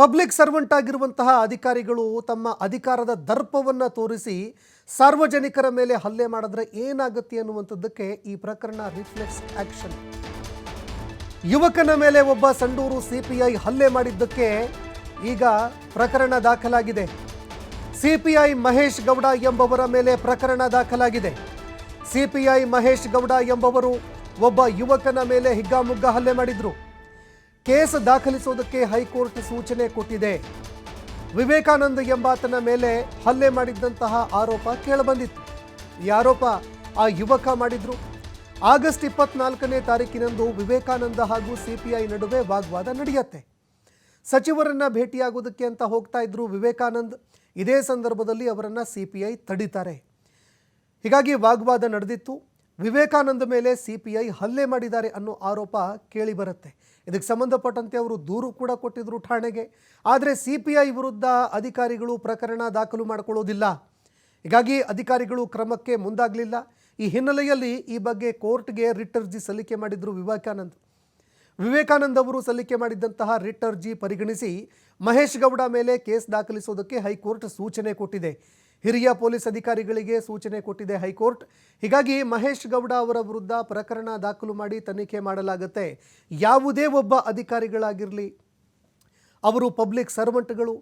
Public servant ಆಗಿರುವಂತಹ ಅಧಿಕಾರಿಗಳು ತಮ್ಮ ಅಧಿಕಾರದ ದರ್ಪವನ್ನು ತೋರಿಸಿ ಸಾರ್ವಜನಿಕರ ಮೇಲೆ ಹಲ್ಲೆ ಮಾಡಿದ್ರೆ ಏನಾಗುತ್ತೆ ಅನ್ನುವಂಥದ್ದಕ್ಕೆ ಈ ಪ್ರಕರಣ ರಿಫ್ಲೆಕ್ಸ್ ಆಕ್ಷನ್. ಯುವಕನ ಮೇಲೆ ಒಬ್ಬ ಸಂಡೂರು ಸಿಪಿಐ ಹಲ್ಲೆ ಮಾಡಿದ್ದಕ್ಕೆ ಈಗ ಪ್ರಕರಣ ದಾಖಲಾಗಿದೆ. ಸಿಪಿಐ ಮಹೇಶ್ ಗೌಡ ಎಂಬವರ ಮೇಲೆ ಪ್ರಕರಣ ದಾಖಲಾಗಿದೆ. ಸಿಪಿಐ ಮಹೇಶ್ ಗೌಡ ಎಂಬವರು ಒಬ್ಬ ಯುವಕನ ಮೇಲೆ ಹಿಗ್ಗಾಮುಗ್ಗ ಹಲ್ಲೆ ಮಾಡಿದ್ರು. ಕೇಸ್ ದಾಖಲಿಸೋದಕ್ಕೆ ಹೈಕೋರ್ಟ್ ಸೂಚನೆ ಕೊಟ್ಟಿದೆ. ವಿವೇಕಾನಂದ ಎಂಬಾತನ ಮೇಲೆ ಹಲ್ಲೆ ಮಾಡಿದ್ದಂತಹ ಆರೋಪ ಕೇಳಬಂದಿತ್ತು. ಈ ಆರೋಪ ಆ ಯುವಕ ಮಾಡಿದ್ರು. ಆಗಸ್ಟ್ ಇಪ್ಪತ್ನಾಲ್ಕನೇ ತಾರೀಕಿನಂದು ವಿವೇಕಾನಂದ ಹಾಗೂ ಸಿಪಿಐ ನಡುವೆ ವಾಗ್ವಾದ ನಡೆಯುತ್ತೆ. ಸಚಿವರನ್ನ ಭೇಟಿಯಾಗೋದಕ್ಕೆ ಅಂತ ಹೋಗ್ತಾ ಇದ್ರು ವಿವೇಕಾನಂದ್. ಇದೇ ಸಂದರ್ಭದಲ್ಲಿ ಅವರನ್ನ ಸಿಪಿಐ ತಡೀತಾರೆ. ಹೀಗಾಗಿ ವಾಗ್ವಾದ ನಡೆದಿತ್ತು. ವಿವೇಕಾನಂದ ಮೇಲೆ ಸಿಪಿಐ ಹಲ್ಲೆ ಮಾಡಿದ್ದಾರೆ ಅನ್ನೋ ಆರೋಪ ಕೇಳಿ ಬರುತ್ತೆ ಇದಕ್ಕೆ ಸಂಬಂಧಪಟ್ಟಂತೆ ಅವರು ದೂರು ಕೂಡ ಕೊಟ್ಟಿದ್ರು ಠಾಣೆಗೆ. ಆದರೆ ಸಿಪಿಐ ವಿರುದ್ಧ ಅಧಿಕಾರಿಗಳು ಪ್ರಕರಣ ದಾಖಲು ಮಾಡಿಕೊಳ್ಳೋದಿಲ್ಲ. ಹೀಗಾಗಿ ಅಧಿಕಾರಿಗಳು ಕ್ರಮಕ್ಕೆ ಮುಂದಾಗಲಿಲ್ಲ. ಈ ಹಿನ್ನೆಲೆಯಲ್ಲಿ ಈ ಬಗ್ಗೆ ಕೋರ್ಟ್ಗೆ ರಿಟ್ ಅರ್ಜಿ ಸಲ್ಲಿಕೆ ಮಾಡಿದ್ರು ವಿವೇಕಾನಂದ್. ವಿವೇಕಾನಂದ್ ಅವರು ಸಲ್ಲಿಕೆ ಮಾಡಿದ್ದಂತಹ ರಿಟ್ ಅರ್ಜಿ ಪರಿಗಣಿಸಿ ಮಹೇಶ್ ಗೌಡ ಮೇಲೆ ಕೇಸ್ ದಾಖಲಿಸೋದಕ್ಕೆ ಹೈಕೋರ್ಟ್ ಸೂಚನೆ ಕೊಟ್ಟಿದೆ. ಹಿರಿಯ ಪೊಲೀಸ್ ಅಧಿಕಾರಿಗಳಿಗೆ ಸೂಚನೆ ಕೊಟ್ಟಿದೆ ಹೈಕೋರ್ಟ್. ಹೀಗಾಗಿ ಮಹೇಶ್ ಗೌಡ ಅವರ ವಿರುದ್ಧ ಪ್ರಕರಣ ದಾಖಲು ಮಾಡಿ ತನಿಖೆ ಮಾಡಲಾಗುತ್ತೆ. ಯಾವುದೇ ಒಬ್ಬ ಅಧಿಕಾರಿಗಳಾಗಿರಲಿ, ಅವರು ಪಬ್ಲಿಕ್ ಸರ್ವೆಂಟ್ಗಳು,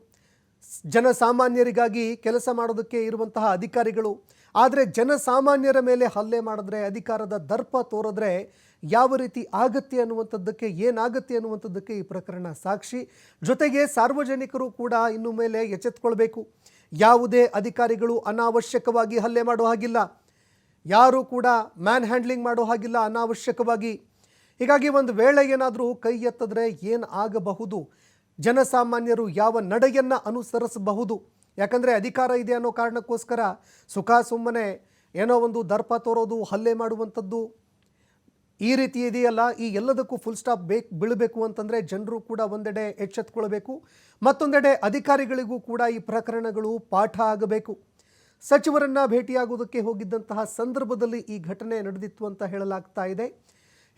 ಜನಸಾಮಾನ್ಯರಿಗಾಗಿ ಕೆಲಸ ಮಾಡೋದಕ್ಕೆ ಇರುವಂತಹ ಅಧಿಕಾರಿಗಳು. ಆದರೆ ಜನಸಾಮಾನ್ಯರ ಮೇಲೆ ಹಲ್ಲೆ ಮಾಡಿದ್ರೆ, ಅಧಿಕಾರದ ದರ್ಪ ತೋರಿದ್ರೆ ಯಾವ ರೀತಿ ಆಗತ್ತೆ ಅನ್ನುವಂಥದ್ದಕ್ಕೆ, ಏನಾಗತ್ತೆ ಅನ್ನುವಂಥದ್ದಕ್ಕೆ ಈ ಪ್ರಕರಣ ಸಾಕ್ಷಿ. ಜೊತೆಗೆ ಸಾರ್ವಜನಿಕರು ಕೂಡ ಇನ್ನು ಮೇಲೆ ಎಚ್ಚೆತ್ಕೊಳ್ಬೇಕು. ಯಾವುದೇ ಅಧಿಕಾರಿಗಳು ಅನಾವಶ್ಯಕವಾಗಿ ಹಲ್ಲೆ ಮಾಡೋ ಹಾಗಿಲ್ಲ. ಯಾರು ಕೂಡ ಮ್ಯಾನ್ ಹ್ಯಾಂಡ್ಲಿಂಗ್ ಮಾಡೋ ಹಾಗಿಲ್ಲ ಅನಾವಶ್ಯಕವಾಗಿ. ಹೀಗಾಗಿ ಒಂದು ವೇಳೆ ಏನಾದರೂ ಕೈ ಎತ್ತಿದ್ರೆ ಏನು ಆಗಬಹುದು? ಜನಸಾಮಾನ್ಯರು ಯಾವ ನಡೆಯನ್ನು ಅನುಸರಿಸಬಹುದು? ಯಾಕಂದರೆ ಅಧಿಕಾರ ಇದೆ ಅನ್ನೋ ಕಾರಣಕ್ಕೋಸ್ಕರ ಸುಖ ಸುಮ್ಮನೆ ಏನೋ ಒಂದು ದರ್ಪ ತೋರೋದು, ಹಲ್ಲೆ ಮಾಡುವಂಥದ್ದು ಈ ರೀತಿ ಇದೆಯಲ್ಲ, ಈ ಎಲ್ಲದಕ್ಕೂ ಫುಲ್ ಸ್ಟಾಪ್ ಬೇಕು, ಬೀಳಬೇಕು ಅಂತಂದರೆ ಜನರು ಕೂಡ ಒಂದೆಡೆ ಎಚ್ಚೆತ್ಕೊಳ್ಬೇಕು. ಮತ್ತೊಂದೆಡೆ ಅಧಿಕಾರಿಗಳಿಗೂ ಕೂಡ ಈ ಪ್ರಕರಣಗಳು ಪಾಠ ಆಗಬೇಕು. ಸಚಿವರನ್ನು ಭೇಟಿಯಾಗುವುದಕ್ಕೆ ಹೋಗಿದ್ದಂತಹ ಸಂದರ್ಭದಲ್ಲಿ ಈ ಘಟನೆ ನಡೆದಿತ್ತು ಅಂತ ಹೇಳಲಾಗ್ತಾ ಇದೆ.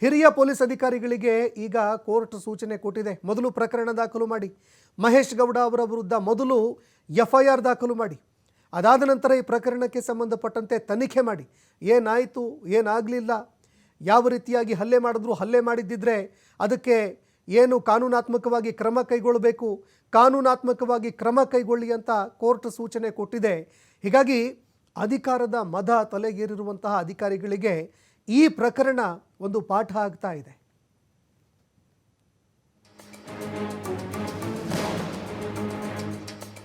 ಹಿರಿಯ ಪೊಲೀಸ್ ಅಧಿಕಾರಿಗಳಿಗೆ ಈಗ ಕೋರ್ಟ್ ಸೂಚನೆ ಕೊಟ್ಟಿದೆ. ಮೊದಲು ಪ್ರಕರಣ ದಾಖಲು ಮಾಡಿ. ಮಹೇಶ್ ಗೌಡ ಅವರ ವಿರುದ್ಧ ಮೊದಲು ಎಫ್ ಐ ಆರ್ ದಾಖಲು ಮಾಡಿ. ಅದಾದ ನಂತರ ಈ ಪ್ರಕರಣಕ್ಕೆ ಸಂಬಂಧಪಟ್ಟಂತೆ ತನಿಖೆ ಮಾಡಿ. ಏನಾಯಿತು, ಏನಾಗಲಿಲ್ಲ ಯಾವ ರೀತಿಯಾಗಿ ಹಲ್ಲೆ ಮಾಡಿದ್ರು ಹಲ್ಲೆ ಮಾಡಿದ್ದಿದ್ರೆ ಅದಕ್ಕೆ ಏನು ಕಾನೂನಾತ್ಮಕವಾಗಿ ಕ್ರಮ ಕೈಗೊಳ್ಳಬೇಕು, ಕಾನೂನಾತ್ಮಕವಾಗಿ ಕ್ರಮ ಕೈಗೊಳ್ಳಿ ಅಂತ ಕೋರ್ಟ್ ಸೂಚನೆ ಕೊಟ್ಟಿದೆ. ಹೀಗಾಗಿ ಅಧಿಕಾರದ ಮದ ತಲೆಗೇರಿರುವಂತಹ ಅಧಿಕಾರಿಗಳಿಗೆ ಈ ಪ್ರಕರಣ ಒಂದು ಪಾಠ ಆಗ್ತಾ ಇದೆ.